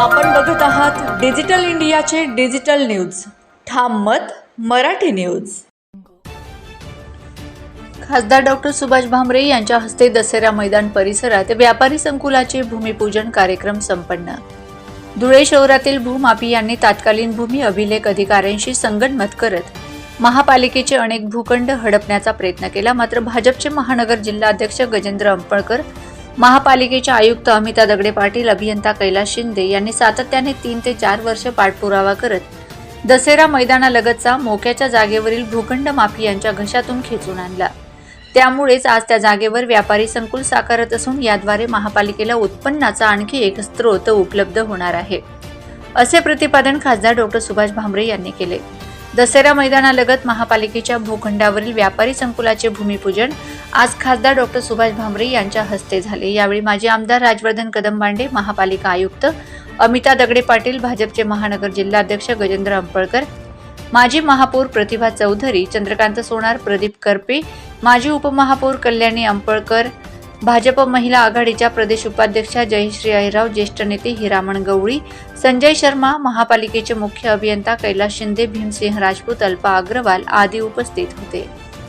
आपण बघत आहात डिजिटल इंडियाचे डिजिटल न्यूज. ठाम मत मराठी न्यूज. खासदार डॉक्टर सुभाष भामरे यांच्या हस्ते दसरा मैदान परिसरात व्यापारी संकुलाचे भूमिपूजन कार्यक्रम संपन्न. धुळे शहरातील भूमापी यांनी तात्कालीन भूमी अभिलेख अधिकाऱ्यांशी संगणमत करत महापालिकेचे अनेक भूखंड हडपण्याचा प्रयत्न केला. मात्र भाजपचे महानगर जिल्हाध्यक्ष गजेंद्र अंपळकर महापालिकेचे आयुक्त अमिता दगडे पाटील अभियंता कैलास शिंदे यांनी सातत्याने तीन ते चार वर्ष पाठपुरावा करत दसेरा मैदानालगतचा मोक्याच्या जागेवरील भूखंड माफियांच्या घशातून खेचून आणला. त्यामुळेच आज त्या जागेवर व्यापारी संकुल साकारत असून याद्वारे महापालिकेला उत्पन्नाचा आणखी एक स्रोत उपलब्ध होणार आहे असे प्रतिपादन खासदार डॉक्टर सुभाष भामरे यांनी केले. दसेरा मैदानालगत महापालिकेच्या भूखंडावरील व्यापारी संकुलाचे भूमिपूजन आज खासदार डॉक्टर सुभाष भामरे यांच्या हस्ते झाले. यावेळी माजी आमदार राजवर्धन कदमबांडे महापालिका आयुक्त अमिता दगडे पाटील भाजपचे महानगर जिल्हाध्यक्ष गजेंद्र अंपळकर माजी महापौर प्रतिभा चौधरी चंद्रकांत सोनार प्रदीप करपे माजी उपमहापौर कल्याणी अंपळकर भाजप महिला आघाडीच्या प्रदेश उपाध्यक्षा जयश्री अहिराव ज्येष्ठ नेते हिरामण गवळी संजय शर्मा महापालिकेचे मुख्य अभियंता कैलास शिंदे भीमसिंह राजपूत अल्पा अग्रवाल आदी उपस्थित होते.